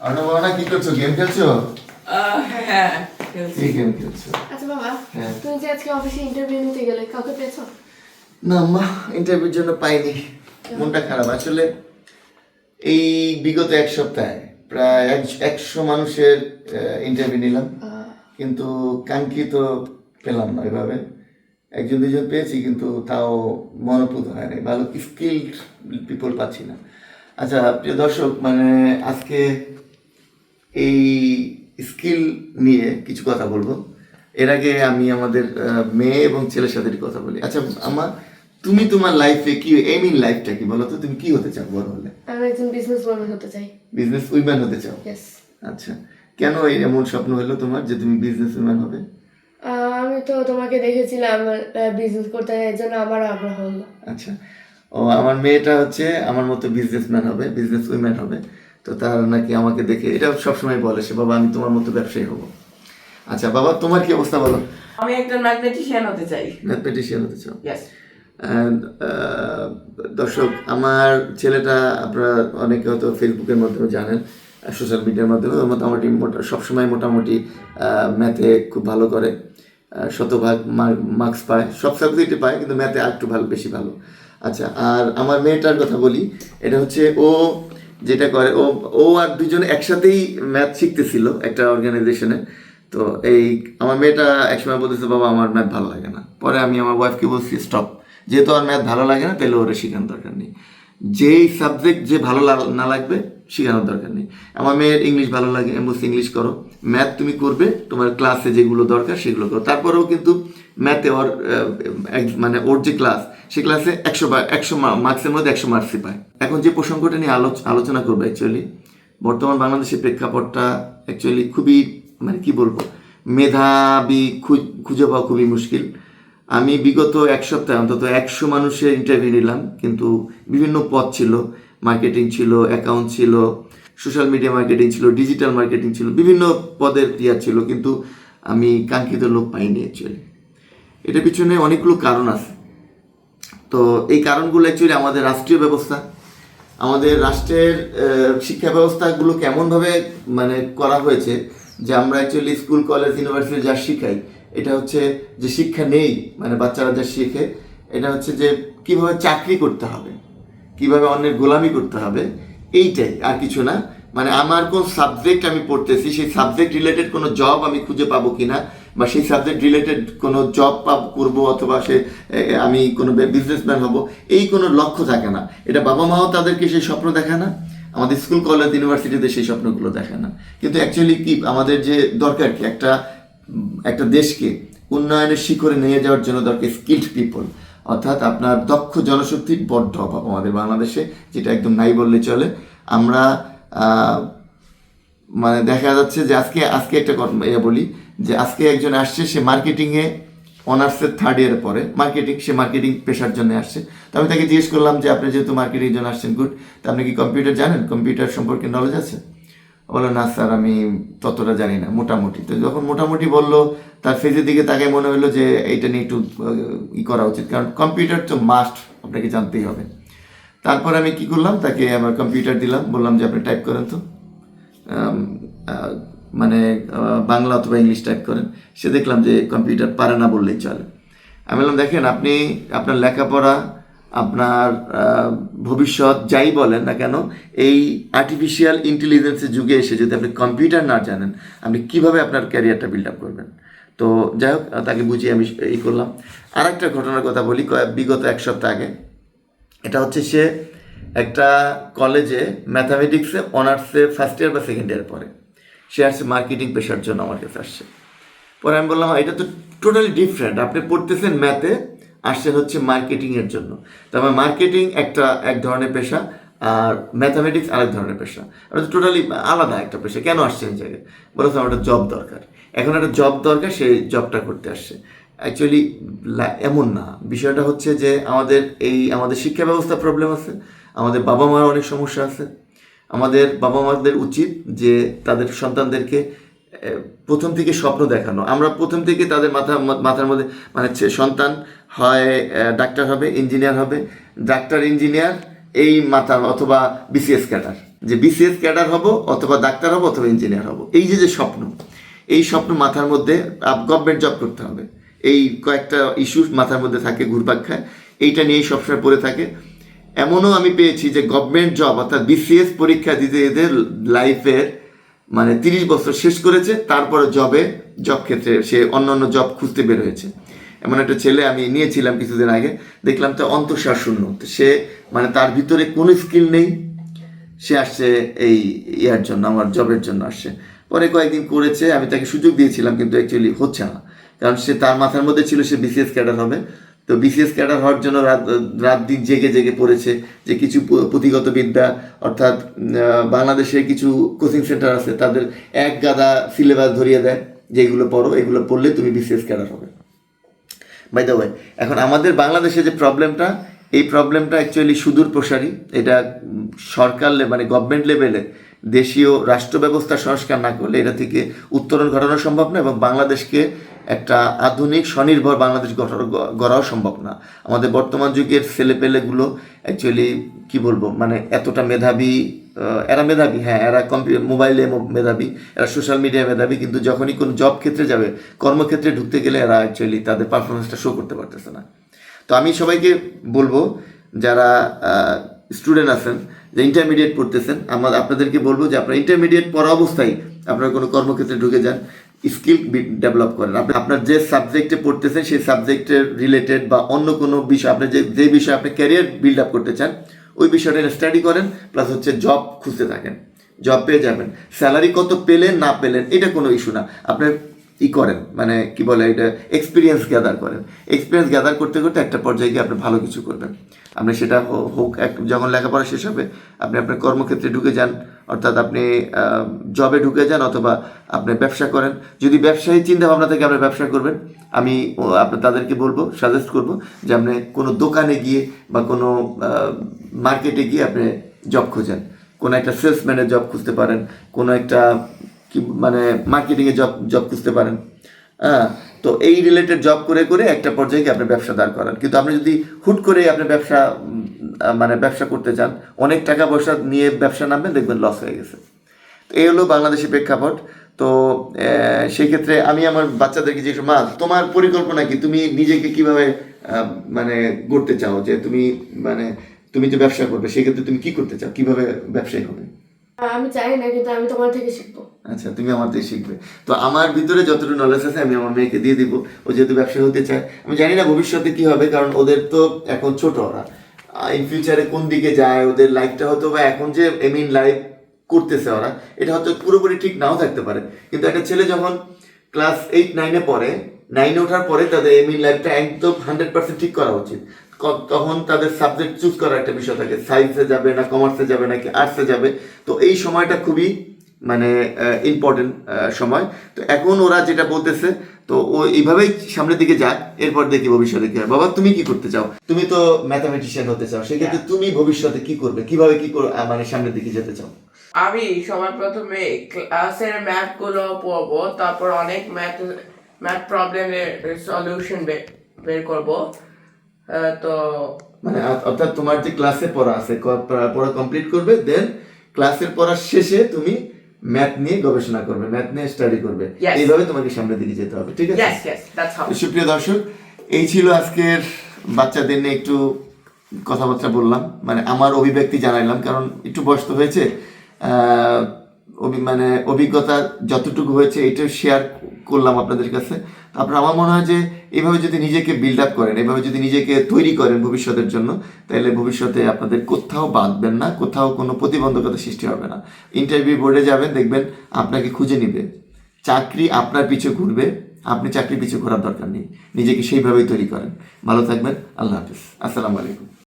অর্ণবনা কি করছ? গেম খেলছো? হ্যাঁ খেলছি। গেম খেলছো। আচ্ছা বাবা হ্যাঁ। তুমি যে আজকে অফিসে ইন্টারভিউ নিতে গেলে কাউকে পেয়েছ? না মা ইন্টারভিউর জন্য পাইনি। মনটা খারাপ। আসলে এই বিগত এক সপ্তাহে প্রায় এক- একশো মানুষের ইন্টারভিউ নিলাম। কিন্তু কাঙ্ক্ষিত পেলাম না এভাবে। একজন দুজন পেয়েছি কিন্তু তাও মনোপুত হয় নাই। ভালো স্কিল্ড পিপল পাচ্ছি না। আচ্ছা প্রিয় দর্শক মানে আজকে এই স্কিল নিয়ে কিছু কথা বলব। এর আগে আমি আমাদের মেয়ে এবং ছেলের সাথে কথা বলি। আচ্ছা আমার তুমি তোমার লাইফে কি এম ইন লাইফটা কি বলো তো? তুমি কি হতে চাও বড় হলে আমি একজন বিজনেস ওয়ামেন হতে চাই। বিজনেস উইম্যান হতে চাও? ইয়েস আচ্ছা কেন এই এমন স্বপ্ন হলো তোমার যে তুমি বিজনেস উইম্যান হবে? আমি তো তোমাকে দেখেছিলাম বিজনেস করতে এর জন্য আমার আগ্রহ হলো। আচ্ছা ও আমার মেয়েটা হচ্ছে আমার মতো বিজনেসম্যান হবে বিজনেস উইম্যান হবে। তো তার নাকি আমাকে দেখে এটা সবসময় বলে সে বাবা আমি তোমার মতো ব্যবসায়ী হব। আচ্ছা বাবা তোমার কি অবস্থা বলো? আমি একজন ম্যাগনেটিশিয়ান হতে চাই। ম্যাথমেটিশিয়ান হতে চাও? দর্শক আমার ছেলেটা আপনারা অনেকে হয়তো ফেসবুকের মাধ্যমে জানেন সোশ্যাল মিডিয়ার মাধ্যমে মোটামুটি মোটা সবসময় মোটামুটি ম্যাথে খুব ভালো করে শতভাগ মার্কস পায়। সব সাবজেক্টে পায় কিন্তু ম্যাথে আর একটু ভালো বেশি ভালো। আচ্ছা আর আমার মেয়েটার কথা বলি এটা হচ্ছে ও যেটা করে, ও ও আর দুজনে একসাথেই ম্যাথ শিখতেছিল একটা অর্গানাইজেশনে তো এই আমার মেয়েটা একসময় বলতেছে, বাবা, আমার ম্যাথ ভালো লাগে না। পরে আমি আমার ওয়াইফকে বলছি, স্টপ। যেহেতু আমার ম্যাথ ভালো লাগে না তাহলে ওরা শেখানোর দরকার নেই। যেই সাবজেক্ট যে ভালো না লাগবে, শেখানোর দরকার নেই। আমার মেয়ের ইংলিশ ভালো লাগে, আমি বলছি ইংলিশ করো। ম্যাথ তুমি করবে, তোমার ক্লাসে যেগুলো দরকার সেগুলো করো। তারপরেও কিন্তু ম্যাথে ওর এক- মানে ওর যে ক্লাস সে ক্লাসে একশো একশো মার্কসের মধ্যে একশো মার্কসই পায়। এখন যে প্রসঙ্গটা নিয়ে আলোচ- আলোচনা করব অ্যাকচুয়ালি বর্তমান বাংলাদেশের প্রেক্ষাপটটা অ্যাকচুয়ালি খুবই মানে কি বলব, মেধাবী খুঁজে পাওয়া খুবই মুশকিল। আমি বিগত এক সপ্তাহে অন্তত একশো মানুষের ইন্টারভিউ নিলাম, কিন্তু বিভিন্ন পদ ছিল মার্কেটিং ছিল অ্যাকাউন্ট ছিল সোশ্যাল মিডিয়া মার্কেটিং ছিল ডিজিটাল মার্কেটিং ছিল, বিভিন্ন পদের ইয়া ছিল, কিন্তু আমি কাঙ্ক্ষিত লোক পাইনি অ্যাকচুয়ালি এটার পিছনে অনেকগুলো কারণ আছে। তো এই কারণগুলো অ্যাকচুয়ালি আমাদের রাষ্ট্রীয় ব্যবস্থা, আমাদের রাষ্ট্রের শিক্ষা ব্যবস্থাগুলো কেমনভাবে মানে করা হয়েছে যে আমরা অ্যাকচুয়ালি স্কুল কলেজ ইউনিভার্সিটি যা শিখাই, এটা হচ্ছে যে শিক্ষা নেই মানে বাচ্চারা যা শেখে, এটা হচ্ছে যে কীভাবে চাকরি করতে হবে, কীভাবে অন্যের গোলামি করতে হবে, এইটাই, আর কিছু না। মানে আমার কোন সাবজেক্ট আমি পড়তেছি, সেই সাবজেক্ট রিলেটেড কোনো জব আমি খুঁজে পাবো কিনা বা সেই সাবজেক্ট রিলেটেড কোনো জব পাব করব অথবা সে আমি কোনো বিজনেসম্যান হব, এই কোনো লক্ষ্য থাকে না। এটা বাবা মাও তাদেরকে সেই স্বপ্ন দেখায় না, আমাদের স্কুল কলেজ ইউনিভার্সিটিতে সেই স্বপ্নগুলো দেখায় না। কিন্তু অ্যাকচুয়ালি কি, আমাদের যে দরকার কি, একটা একটা দেশকে উন্নয়নের শিখরে নিয়ে যাওয়ার জন্য দরকার স্কিল্ড পিপল অর্থাৎ আপনার দক্ষ জনশক্তির বড্ড অভাব আমাদের বাংলাদেশে, যেটা একদম নাই বললে চলে। আমরা মানে দেখা যাচ্ছে যে আজকে আজকে একটা ইয়ে বলি যে আজকে একজন আসছে, সে মার্কেটিংয়ে অনার্সের থার্ড ইয়ারে পরে মার্কেটিং সে মার্কেটিং পেশার জন্য আসছে। তো আমি তাকে জিজ্ঞেস করলাম যে, আপনি যেহেতু মার্কেটিং জন্য আসছেন গুড তা আপনি কি কম্পিউটার জানেন? কম্পিউটার সম্পর্কে নলেজ আছে? বলল, না স্যার, আমি ততটা জানি না, মোটামুটি। তো যখন মোটামুটি বলল, তার ফেজের দিকে তাকে মনে হলো যে এইটা নিয়ে একটু ই করা উচিত, কারণ কম্পিউটার তো মাস্ট আপনাকে জানতেই হবে। তারপর আমি কি করলাম, তাকে আমার কম্পিউটার দিলাম, বললাম যে, আপনি টাইপ করেন তো। মানে বাংলা অথবা ইংলিশ টাইপ করেন, সে দেখলাম যে কম্পিউটার পারে না বললেই চলে। আমি বললাম, দেখেন, আপনি আপনার লেখাপড়া, আপনার ভবিষ্যৎ যাই বলেন না কেন, এই আর্টিফিশিয়াল ইন্টেলিজেন্সের যুগে এসে যদি আপনি কম্পিউটার না জানেন, আপনি কীভাবে আপনার ক্যারিয়ারটা বিল্ড আপ করবেন? তো যাই হোক, তাকে বুঝিয়ে আমি এই করলাম। আর একটা ঘটনার কথা বলি বিগত এক সপ্তাহ আগে। এটা হচ্ছে সে একটা কলেজে ম্যাথামেটিক্সে অনার্সে ফার্স্ট ইয়ার বা সেকেন্ড ইয়ার পরে। সে আসছে মার্কেটিং পেশার জন্য আমার কাছে আসছে। পরে আমি বললাম, এটা তো টোটালি ডিফারেন্ট আপনি পড়তেছেন ম্যাথে আসছেন হচ্ছে মার্কেটিংয়ের জন্য। তারপরে মার্কেটিং একটা এক ধরনের পেশা, আর ম্যাথামেটিক্স আরেক ধরনের পেশা। এটা তো টোটালি আলাদা একটা পেশা। কেন আসছেন জায়গায়? বলেছে, আমার একটা জব দরকার। এখন একটা জব দরকার সেই জবটা করতে আসছে। অ্যাকচুয়ালি এমন না। বিষয়টা হচ্ছে যে আমাদের এই, আমাদের শিক্ষা ব্যবস্থা প্রবলেম আছে। আমাদের বাবা মার অনেক সমস্যা আছে। আমাদের বাবা মাদের উচিত যে তাদের সন্তানদেরকে প্রথম থেকে স্বপ্ন দেখানো। আমরা প্রথম থেকে তাদের মাথা, মাথার মধ্যে মানে সন্তান হয় ডাক্তার হবে, ইঞ্জিনিয়ার হবে। ডাক্তার, ইঞ্জিনিয়ার, এই মাথা অথবা বিসিএস ক্যাডার। যে বিসিএস ক্যাডার হব অথবা ডাক্তার হব অথবা ইঞ্জিনিয়ার হব। এই যে যে স্বপ্ন, এই স্বপ্ন মাথার মধ্যে গভর্নমেন্ট জব করতে হবে। এই কয়েকটা ইস্যু মাথার মধ্যে থাকে ঘুরপাক খায়। এইটা নিয়েই সবসময় পড়ে থাকে। এমনও আমি পেয়েছি যে গভর্নমেন্ট জব অর্থাৎ বিসিএস পরীক্ষা দিতে এদের লাইফের মানে তিরিশ বছর শেষ করেছে, তারপরে জবে জব ক্ষেত্রে সে অন্য অন্য জব খুঁজতে বের হয়েছে। এমন একটা ছেলে আমি নিয়েছিলাম কিছুদিন আগে, দেখলাম তো অন্তঃশ্বাস শূন্য। সে মানে তার ভিতরে কোনো স্কিল নেই। সে আসছে এই ইয়ার জন্য, আমার জবের জন্য আসছে। পরে কয়েকদিন করেছে, আমি তাকে সুযোগ দিয়েছিলাম, কিন্তু অ্যাকচুয়ালি হচ্ছে না। কারণ সে তার মাথার মধ্যে ছিল, সে বিসিএস ক্যাডার হবে। তো বিসিএস ক্যাডার হওয়ার জন্য রাত রাত দিন জেগে জেগে পড়েছে যে কিছু পুঁথিগত বিদ্যা, অর্থাৎ বাংলাদেশে কিছু কোচিং সেন্টার আছে, তাদের এক গাদা সিলেবাস ধরিয়ে দেয় যে এগুলো পড়ো, এগুলো পড়লে তুমি বিসিএস ক্যাডার হবে। বাই দ্য ওয়ে এখন আমাদের বাংলাদেশে যে প্রবলেমটা, এই প্রবলেমটা অ্যাকচুয়ালি সুদূর প্রসারী, এটা সরকার মানে গভর্নমেন্ট লেভেলে দেশীয় রাষ্ট্র ব্যবস্থা সংস্কার না করলে এটা থেকে উত্তরণ ঘটানো সম্ভব না এবং বাংলাদেশকে একটা আধুনিক স্বনির্ভর বাংলাদেশ গড়াও সম্ভব না। আমাদের বর্তমান যুগের ছেলেপেলেগুলো অ্যাকচুয়ালি কি বলব মানে এতটা মেধাবী এরা মেধাবী হ্যাঁ এরা কম্পিউটার মোবাইলে মেধাবী, এরা সোশ্যাল মিডিয়ায় মেধাবী, কিন্তু যখনই কোনো জব ক্ষেত্রে যাবে, কর্মক্ষেত্রে ঢুকতে গেলে এরা অ্যাকচুয়ালি তাদের পারফরমেন্সটা শো করতে পারতেছে না। তো আমি সবাইকে বলব, যারা স্টুডেন্ট আছেন, যে ইন্টারমিডিয়েট পড়তেছেন আমার আপনাদেরকে বলব যে আপনারা ইন্টারমিডিয়েট পড়া অবস্থায় আপনারা কোনো কর্মক্ষেত্রে ঢুকে যান। স্কিল ডেভেলপ করেন। আপনি আপনার যে সাবজেক্টে পড়তেছেন, সেই সাবজেক্টের রিলেটেড বা অন্য কোনো বিষয়, আপনি যে যে বিষয়ে আপনি ক্যারিয়ার বিল্ড আপ করতে চান, ওই বিষয়টা স্টাডি করেন প্লাস হচ্ছে জব খুঁজতে থাকেন জব পেয়ে যাবেন। স্যালারি কত পেলেন, না পেলেন, এটা কোনো ইস্যু না। আপনার ই করেন মানে কি বলে এটা এক্সপিরিয়েন্স গ্যাদার করেন। এক্সপিরিয়েন্স গ্যাদার করতে করতে একটা পর্যায়ে গিয়ে আপনি ভালো কিছু করবেন। আপনি সেটা হোক, এক যখন লেখাপড়া শেষ হবে, আপনি আপনার কর্মক্ষেত্রে ঢুকে যান অর্থাৎ আপনি জবে ঢুকে যান অথবা আপনি ব্যবসা করেন। যদি ব্যবসায়ী চিন্তা ভাবনা থেকে আপনি ব্যবসা করবেন, আমি আপনার তাদেরকে বলব সাজেস্ট করব যে আপনি কোনো দোকানে গিয়ে বা কোনো মার্কেটে গিয়ে আপনি জব খোঁজেন। কোনো একটা সেলসম্যানের জব খুঁজতে পারেন, কোনো একটা কি মানে মার্কেটিংয়ে জব জব খুঁজতে পারেন। হ্যাঁ তো এই রিলেটেড জব করে করে একটা পর্যায়ে আপনি ব্যবসা দাঁড় করান। কিন্তু আপনি যদি হুট করে আপনি ব্যবসা ব্যবসা করতে চান অনেক টাকা পয়সা নিয়ে ব্যবসা নামবেন দেখবেন লস হয়ে গেছে। তো এই হলো বাংলাদেশের প্রেক্ষাপট। তো আহ, সেই ক্ষেত্রে আমি আমার বাচ্চাদেরকে জিজ্ঞেস মা তোমার পরিকল্পনা কি? তুমি নিজেকে কীভাবে মানে গড়তে চাও? যে তুমি মানে তুমি যে ব্যবসা করবে সেক্ষেত্রে তুমি কি করতে চাও? কীভাবে ব্যবসায়ী হবে? আমি চাই না কিন্তু আমি তোমার থেকে শিখব। আচ্ছা তুমি আমার থেকে শিখবে। তো আমার ভিতরে যতটুকু নলেজ আছে আমি আমার মেয়েকে দিয়ে দিব। ও যেহেতু ব্যবসা হতে চায় আমি জানি না ভবিষ্যতে কি হবে কারণ ওদের তো এখন ছোট ওরা। ইন ফিউচারে কোন দিকে যায়, ওদের লাইফটা হয়তো বা এখন যে এম ইন লাইফ করতেছে ওরা, এটা হয়তো পুরোপুরি ঠিক নাও থাকতে পারে। কিন্তু একটা ছেলে যখন ক্লাস এইট নাইনে পড়ে নাইনে ওঠার পরে তাদের এম ইন লাইফটা একদম হান্ড্রেড পার্সেন্ট ঠিক করা উচিত। তখন তাদের সাবজেক্ট চুজ করার একটা বিষয় থাকে। সায়েন্সে যাবে না কমার্সে যাবে নাকি আর্টসে যাবে। তো এই সময়টা খুবই মানে ইম্পর্টেন্ট সময়। তো এখন ওরা যেটা বলতেছে তো ও এইভাবেই সামনের দিকে যাক এরপর দেখি ভবিষ্যতে কি হয়। বাবা তুমি কি করতে চাও? তুমি তো ম্যাথামেটিশিয়ান হতে চাও সেক্ষেত্রে তুমি ভবিষ্যতে কি করবে? কীভাবে কি মানে সামনের দিকে যেতে চাও? আমি সবার প্রথমে ক্লাসের ম্যাথগুলো পড়ব তারপর অনেক ম্যাথ ম্যাথ প্রবলেমের সলিউশন বের করব। তো মানে অর্থাৎ তোমার যে ক্লাসে পড়া আছে পড়া- পড়া কমপ্লিট করবে দেন ক্লাসের পড়ার শেষে তুমি ম্যাথ নিয়ে গবেষণা করবে ম্যাথ নিয়ে স্টাডি করবে। এইভাবে তোমাকে সামনের দিকে যেতে হবে ঠিক আছে? সুপ্রিয় দর্শক এই ছিল আজকের বাচ্চাদের নিয়ে একটু কথাবার্তা বললাম। মানে আমার অভিব্যক্তি জানাইলাম কারণ একটু বয়স তো হয়েছে। মানে অভিজ্ঞতা যতটুকু হয়েছে, এটা শেয়ার করলাম আপনাদের কাছে। তারপর আমার মনে হয় যে, এভাবে যদি নিজেকে বিল্ড আপ করেন, এভাবে যদি নিজেকে তৈরি করেন ভবিষ্যতের জন্য, তাহলে ভবিষ্যতে আপনাদের কোথাও বাঁধবেন না, কোথাও কোনো প্রতিবন্ধকতা সৃষ্টি হবে না। ইন্টারভিউ বোর্ডে যাবেন, দেখবেন আপনাকে খুঁজে নিবে। চাকরি আপনার পিছু ঘুরবে, আপনি চাকরি পিছু ঘোরার দরকার নেই। নিজেকে সেইভাবেই তৈরি করেন। ভালো থাকবেন, আল্লাহ হাফিজ। আসসালামু আলাইকুম।